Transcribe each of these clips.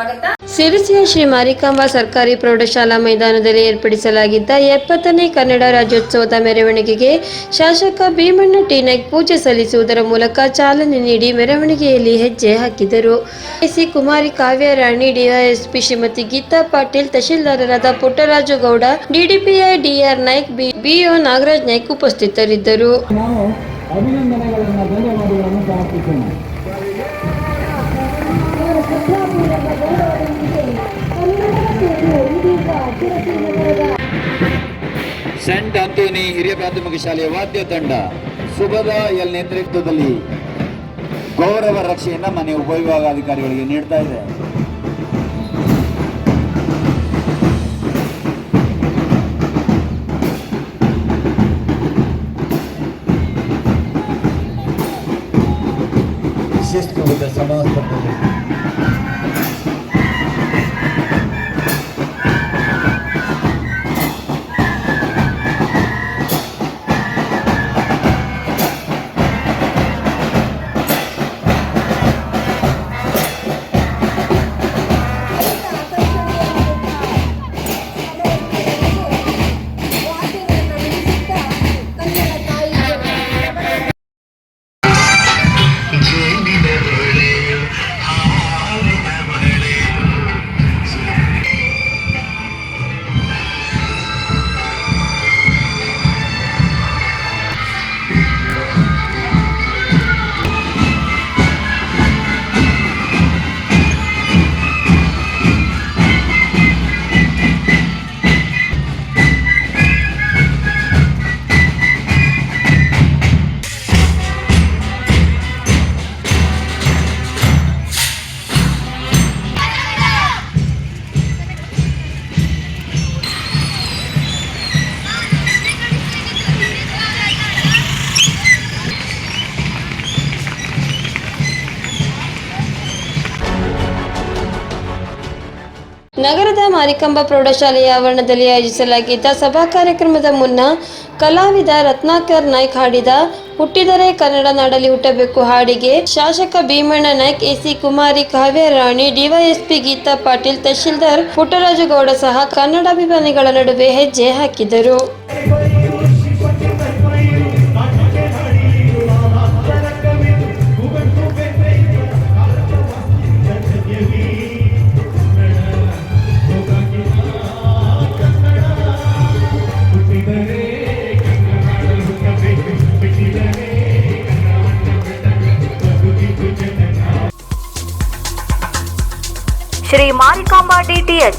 ಸ್ವಾಗತ. ಸಿರಿಸಿಯ ಶ್ರೀ ಮಾರಿಕಾಂಬಾ ಸರ್ಕಾರಿ ಪ್ರೌಢಶಾಲಾ ಮೈದಾನದಲ್ಲಿ ಏರ್ಪಡಿಸಲಾಗಿದ್ದ ಎಪ್ಪತ್ತನೇ ಕನ್ನಡ ರಾಜ್ಯೋತ್ಸವದ ಮೆರವಣಿಗೆಗೆ ಶಾಸಕ ಭೀಮಣ್ಣ ಟೀನಕ್ ಪೂಜೆ ಸಲ್ಲಿಸುವುದರ ಮೂಲಕ ಚಾಲನೆ ನೀಡಿ ಮೆರವಣಿಗೆಯಲ್ಲಿ ಹೆಜ್ಜೆ ಹಾಕಿದರು. ಎಸಿ ಕುಮಾರಿ ಕಾವ್ಯರಾಣಿ ಡಿವೈಎಸ್ಪಿ ಶ್ರೀಮತಿ ಗೀತಾ ಪಾಟೀಲ್ ತಹಶೀಲ್ದಾರರಾದ ಪುಟ್ಟರಾಜು ಗೌಡ ಡಿಡಿಪಿಐ ಡಿಆರ್ ನಾಯ್ಕ್ ಬಿ- ಬಿಒ ನಾಗರಾಜ್ ನಾಯ್ಕ್ ಉಪಸ್ಥಿತರಿದ್ದರು. ಸೆಂಟ್ ಅಂತೋನಿ ಹಿರಿಯ ಪ್ರಾಥಮಿಕ ಶಾಲೆಯ ವಾದ್ಯ ತಂಡ ಸುಭದ ಎಲ್ ನೇತೃತ್ವದಲ್ಲಿ ಗೌರವ ರಕ್ಷೆಯನ್ನ ಮನೆ ಉಪವಿಭಾಗಾಧಿಕಾರಿಗಳಿಗೆ ನೀಡ್ತಾ ಇದೆ. ನಗರದ ಮಾರಿಕಂಬ ಪ್ರೌಢಶಾಲೆಯ ಆವರಣದಲ್ಲಿ ಆಯೋಜಿಸಲಾಗಿದ್ದ ಸಭಾ ಕಾರ್ಯಕ್ರಮದ ಮುನ್ನ ಕಲಾವಿದ ರತ್ನಾಕರ್ ನಾಯ್ಕ್ ಹಾಡಿದ ಹುಟ್ಟಿದರೆ ಕನ್ನಡ ನಾಡಲ್ಲಿ ಹುಟ್ಟಬೇಕು ಹಾಡಿಗೆ ಶಾಸಕ ಭೀಮಣ್ಣ ನಾಯ್ಕ್, ಎಸಿ ಕುಮಾರಿ, ಕಾವ್ಯ ರಾಣಿ, ಡಿವೈಎಸ್ಪಿ ಗೀತಾ ಪಾಟೀಲ್, ತಹಶೀಲ್ದಾರ್ ಪುಟ್ಟರಾಜು ಗೌಡ ಸಹ ಕನ್ನಡಾಭಿಮಾನಿಗಳ ನಡುವೆ ಹೆಜ್ಜೆ ಹಾಕಿದರು. ಶ್ರೀ ಮಾರಿಕಾಂಬಾ ಡಿಟಿಎಚ್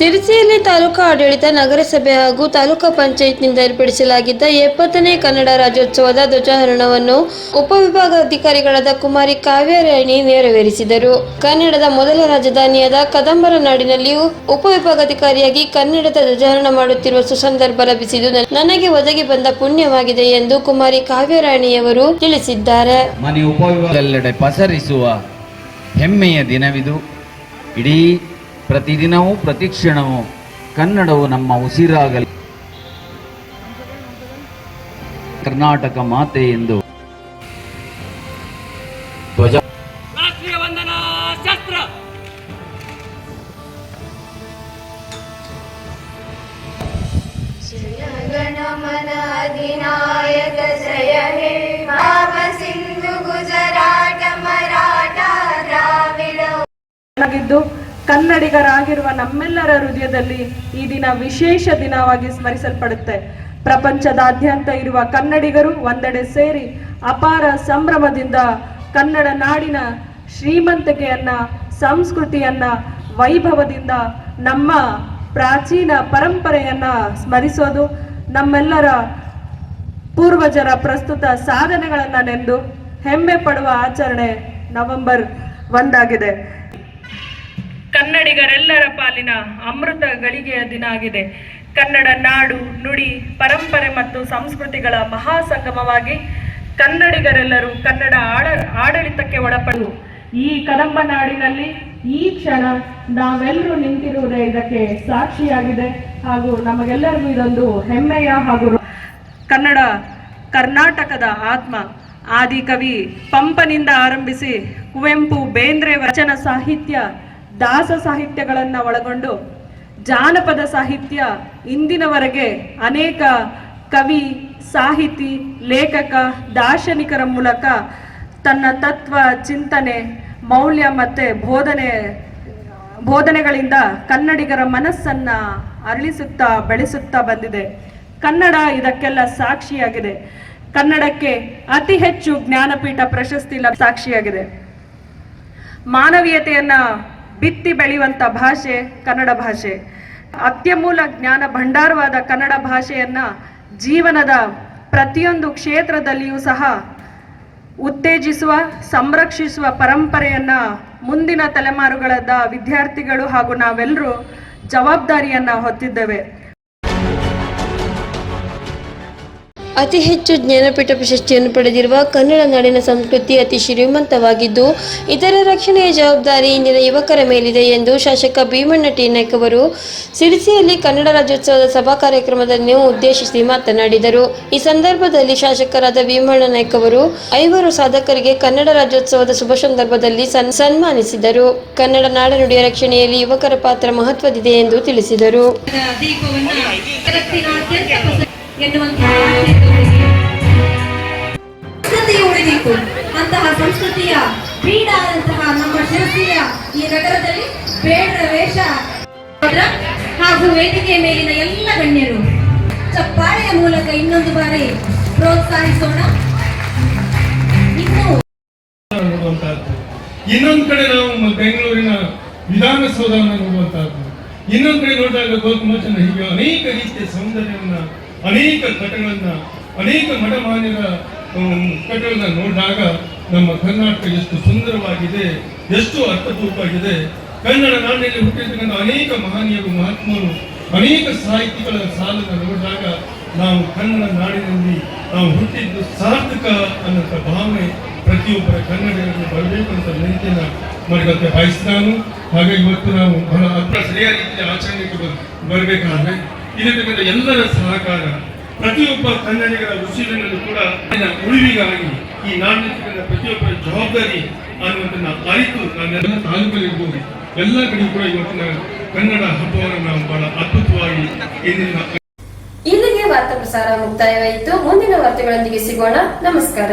ಸಿರಿಸಿಯಲ್ಲಿ ತಾಲೂಕಾ ಆಡಳಿತ, ನಗರಸಭೆ ಹಾಗೂ ತಾಲೂಕಾ ಪಂಚಾಯತ್ನಿಂದ ಏರ್ಪಡಿಸಲಾಗಿದ್ದ ಎಪ್ಪತ್ತನೇ ಕನ್ನಡ ರಾಜ್ಯೋತ್ಸವದ ಧ್ವಜಾರೋಹಣವನ್ನು ಉಪವಿಭಾಗಾಧಿಕಾರಿಗಳಾದ ಕುಮಾರಿ ಕಾವ್ಯರಾಣಿ ನೆರವೇರಿಸಿದರು. ಕನ್ನಡದ ಮೊದಲ ರಾಜಧಾನಿಯಾದ ಕದಂಬರ ನಾಡಿನಲ್ಲಿಯೂ ಉಪವಿಭಾಗಾಧಿಕಾರಿಯಾಗಿ ಕನ್ನಡದ ಧ್ವಜಾರೋಹಣ ಮಾಡುತ್ತಿರುವ ಸುಸಂದರ್ಭ ಲಭಿಸಿದ್ದು, ನನಗೆ ಒದಗಿ ಬಂದ ಪುಣ್ಯವಾಗಿದೆ ಎಂದು ಕುಮಾರಿ ಕಾವ್ಯರಾಣಿಯವರು ತಿಳಿಸಿದ್ದಾರೆ. ಮನೆ ಪಸರಿಸುವ ಹೆಮ್ಮೆಯ ದಿನವಿದು. ಇಡೀ ಪ್ರತಿದಿನವೂ ಪ್ರತಿಕ್ಷಣವೂ ಕನ್ನಡವು ನಮ್ಮ ಉಸಿರಾಗಲಿ ಕರ್ನಾಟಕ ಮಾತೆ ಎಂದು ಧ್ವಜ ರಾಷ್ಟ್ರೀಯ ವಂದನಾ ಶಸ್ತ್ರ गणमन अधिनायक जय हे भाव सिंधु गुजराट मराठा ಆಗಿದ್ದು ಕನ್ನಡಿಗರಾಗಿರುವ ನಮ್ಮೆಲ್ಲರ ಹೃದಯದಲ್ಲಿ ಈ ದಿನ ವಿಶೇಷ ದಿನವಾಗಿ ಸ್ಮರಿಸಲ್ಪಡುತ್ತೆ. ಪ್ರಪಂಚದಾದ್ಯಂತ ಇರುವ ಕನ್ನಡಿಗರು ಒಂದೆಡೆ ಸೇರಿ ಅಪಾರ ಸಂಭ್ರಮದಿಂದ ಕನ್ನಡ ನಾಡಿನ ಶ್ರೀಮಂತಿಕೆಯನ್ನ, ಸಂಸ್ಕೃತಿಯನ್ನ, ವೈಭವದಿಂದ ನಮ್ಮ ಪ್ರಾಚೀನ ಪರಂಪರೆಯನ್ನ ಸ್ಮರಿಸೋದು, ನಮ್ಮೆಲ್ಲರ ಪೂರ್ವಜರ ಪ್ರಸ್ತುತ ಸಾಧನೆಗಳನ್ನ ನೆಂದು ಹೆಮ್ಮೆ ಪಡುವ ಆಚರಣೆ ನವೆಂಬರ್ ಒಂದಾಗಿದೆ. ಕನ್ನಡಿಗರೆಲ್ಲರ ಪಾಲಿನ ಅಮೃತ ಗಳಿಗೆಯ ದಿನ ಆಗಿದೆ. ಕನ್ನಡ ನಾಡು, ನುಡಿ, ಪರಂಪರೆ ಮತ್ತು ಸಂಸ್ಕೃತಿಗಳ ಮಹಾಸಂಗಮವಾಗಿ ಕನ್ನಡಿಗರೆಲ್ಲರೂ ಕನ್ನಡ ಆಡ ಆಡಳಿತಕ್ಕೆ ಒಳಪಡು ಈ ಕದಂಬ ನಾಡಿನಲ್ಲಿ ಈ ಕ್ಷಣ ನಾವೆಲ್ಲರೂ ನಿಂತಿರುವುದೇ ಇದಕ್ಕೆ ಸಾಕ್ಷಿಯಾಗಿದೆ. ಹಾಗೂ ನಮಗೆಲ್ಲರಿಗೂ ಇದೊಂದು ಹೆಮ್ಮೆಯ ಹಾಗೂ ಕನ್ನಡ ಕರ್ನಾಟಕದ ಆತ್ಮ ಆದಿಕವಿ ಪಂಪನಿಂದ ಆರಂಭಿಸಿ ಕುವೆಂಪು ಬೇಂದ್ರೆ ವಚನ ಸಾಹಿತ್ಯ ದಾಸ ಸಾಹಿತ್ಯಗಳನ್ನು ಒಳಗೊಂಡು ಜಾನಪದ ಸಾಹಿತ್ಯ ಇಂದಿನವರೆಗೆ ಅನೇಕ ಕವಿ, ಸಾಹಿತಿ, ಲೇಖಕ, ದಾರ್ಶನಿಕರ ಮೂಲಕ ತನ್ನ ತತ್ವ, ಚಿಂತನೆ, ಮೌಲ್ಯ ಮತ್ತೆ ಬೋಧನೆ, ಬೋಧನೆಗಳಿಂದ ಕನ್ನಡಿಗರ ಮನಸ್ಸನ್ನ ಅರಳಿಸುತ್ತಾ ಬೆಳೆಸುತ್ತಾ ಬಂದಿದೆ. ಕನ್ನಡ ಇದಕ್ಕೆಲ್ಲ ಸಾಕ್ಷಿಯಾಗಿದೆ. ಕನ್ನಡಕ್ಕೆ ಅತಿ ಹೆಚ್ಚು ಜ್ಞಾನಪೀಠ ಪ್ರಶಸ್ತಿ ಸಾಕ್ಷಿಯಾಗಿದೆ. ಮಾನವೀಯತೆಯನ್ನ ಬಿತ್ತಿ ಬೆಳೆಯುವಂತ ಭಾಷೆ ಕನ್ನಡ ಭಾಷೆ. ಅತ್ಯಮೂಲ ಜ್ಞಾನ ಭಂಡಾರವಾದ ಕನ್ನಡ ಭಾಷೆಯನ್ನ ಜೀವನದ ಪ್ರತಿಯೊಂದು ಕ್ಷೇತ್ರದಲ್ಲಿಯೂ ಸಹ ಉತ್ತೇಜಿಸುವ, ಸಂರಕ್ಷಿಸುವ ಪರಂಪರೆಯನ್ನ ಮುಂದಿನ ತಲೆಮಾರುಗಳಾದ ವಿದ್ಯಾರ್ಥಿಗಳು ಹಾಗೂ ನಾವೆಲ್ಲರೂ ಜವಾಬ್ದಾರಿಯನ್ನ ಹೊತ್ತಿದ್ದೇವೆ. ಅತಿ ಹೆಚ್ಚು ಜ್ಞಾನಪೀಠ ಪ್ರಶಸ್ತಿಯನ್ನು ಪಡೆದಿರುವ ಕನ್ನಡ ನಾಡಿನ ಸಂಸ್ಕೃತಿ ಅತಿ ಶ್ರೀಮಂತವಾಗಿದ್ದು ಇದರ ರಕ್ಷಣೆಯ ಜವಾಬ್ದಾರಿ ಇಂದಿನ ಯುವಕರ ಮೇಲಿದೆ ಎಂದು ಶಾಸಕ ಭೀಮಣ್ಣ ಟಿ. ನಾಯ್ಕ ಅವರು ಸಿರಿಸಿಯಲ್ಲಿ ಕನ್ನಡ ರಾಜ್ಯೋತ್ಸವದ ಸಭಾ ಕಾರ್ಯಕ್ರಮದಲ್ಲಿ ಉದ್ದೇಶಿಸಿ ಮಾತನಾಡಿದರು. ಈ ಸಂದರ್ಭದಲ್ಲಿ ಶಾಸಕರಾದ ಭೀಮಣ್ಣ ನಾಯ್ಕ ಅವರು ಐವರು ಸಾಧಕರಿಗೆ ಕನ್ನಡ ರಾಜ್ಯೋತ್ಸವದ ಶುಭ ಸಂದರ್ಭದಲ್ಲಿ ಸನ್, ಸನ್ಮಾನಿಸಿದರು. ಕನ್ನಡ ನಾಡನುಡಿಯ ರಕ್ಷಣೆಯಲ್ಲಿ ಯುವಕರ ಪಾತ್ರ ಮಹತ್ವದಿದೆ ಎಂದು ತಿಳಿಸಿದರು. ಎನ್ನುವಂತಹ ಉಳಿದಿತ್ತು. ಅಂತಹ ಸಂಸ್ಕೃತಿಯ ಬೀಡಾದಂತಹ ನಮ್ಮ ಶಿರಸಿಯ ಈ ನಗರದಲ್ಲಿ ಬೇಡರ ವೇಷ ಹಾಗೂ ವೇದಿಕೆಯ ಮೇಲಿನ ಎಲ್ಲ ಗಣ್ಯರು ಚಪ್ಪಾಳೆಯ ಮೂಲಕ ಇನ್ನೊಂದು ಬಾರಿ ಪ್ರೋತ್ಸಾಹಿಸೋಣ. ಇನ್ನು ಇನ್ನೊಂದು ಕಡೆ ನಾವು ಬೆಂಗಳೂರಿನ ವಿಧಾನಸೌಧವನ್ನು ನೋಡುವಂತಹದ್ದು ಇನ್ನೊಂದು ಕಡೆ ನೋಡಿದಾಗ ಗೋಕುಮೋಚನ ಹೀಗೆ ಅನೇಕ ರೀತಿಯ ಸೌಂದರ್ಯವನ್ನ ಅನೇಕ ಘಟಗಳನ್ನ ಅನೇಕ ಮಠಮಾನ್ಯರ ಹ್ಮ್, ಕಟ್ಟಗಳನ್ನ ನೋಡಿದಾಗ ನಮ್ಮ ಕರ್ನಾಟಕ ಎಷ್ಟು ಸುಂದರವಾಗಿದೆ ಎಷ್ಟು ಅರ್ಥಪೂರ್ವವಾಗಿದೆ. ಕನ್ನಡ ನಾಡಿನಲ್ಲಿ ಹುಟ್ಟಿರ್ತಕ್ಕಂಥ ಅನೇಕ ಮಹನೀಯರು ಮಹಾತ್ಮರು ಅನೇಕ ಸಾಹಿತಿಗಳ ಸಾಲನ್ನು ನೋಡಿದಾಗ ನಾವು ಕನ್ನಡ ನಾಡಿನಲ್ಲಿ ನಾವು ಹುಟ್ಟಿದ್ದು ಸಾರ್ಥಕ ಅನ್ನೋಂಥ ಭಾವನೆ ಪ್ರತಿಯೊಬ್ಬರ ಕನ್ನಡಿಗರಿಗೆ ಬರಬೇಕು ಅಂತ ವಿನಂತಿಯನ್ನ ಮಾಡಿದಂತೆ ಬಯಸ್ತಾನು ಹಾಗೆ ಇವತ್ತು ನಾವು ಬಹಳ ಅಪ್ರ ಸರಿಯಾದ ರೀತಿಯ ಆಚರಣೆಗೆ ಬರಬೇಕಾದ್ರೆ ಇದಕ್ಕೆ ಎಲ್ಲರ ಸಹಕಾರ. ಪ್ರತಿಯೊಬ್ಬ ಕನ್ನಡಿಗರ ಉಸಿರಿನಲ್ಲೂ ಕೂಡ ಉಳಿವಿಗಾಗಿ ಈ ನಾಡಿನ ಪ್ರತಿಯೊಬ್ಬರ ಜವಾಬ್ದಾರಿ ಅನ್ನುವಂಥನ್ನ ಅರಿತು ನಾನೆಲ್ಲ ತಾಲೂಕಲ್ಲಿರ್ಬೋದು ಎಲ್ಲ ಕಡೆ ಕೂಡ ಇವತ್ತಿನ ಕನ್ನಡ ಹಬ್ಬವನ್ನು ನಾವು ಬಹಳ ಅದ್ಭುತವಾಗಿ ಇಂದಿನ ಇಲ್ಲಿಗೆ ವಾರ್ತಾ ಪ್ರಸಾರ ಮುಕ್ತಾಯವಾಯಿತು. ಮುಂದಿನ ವಾರ್ತೆಗಳೊಂದಿಗೆ ಸಿಗೋಣ. ನಮಸ್ಕಾರ.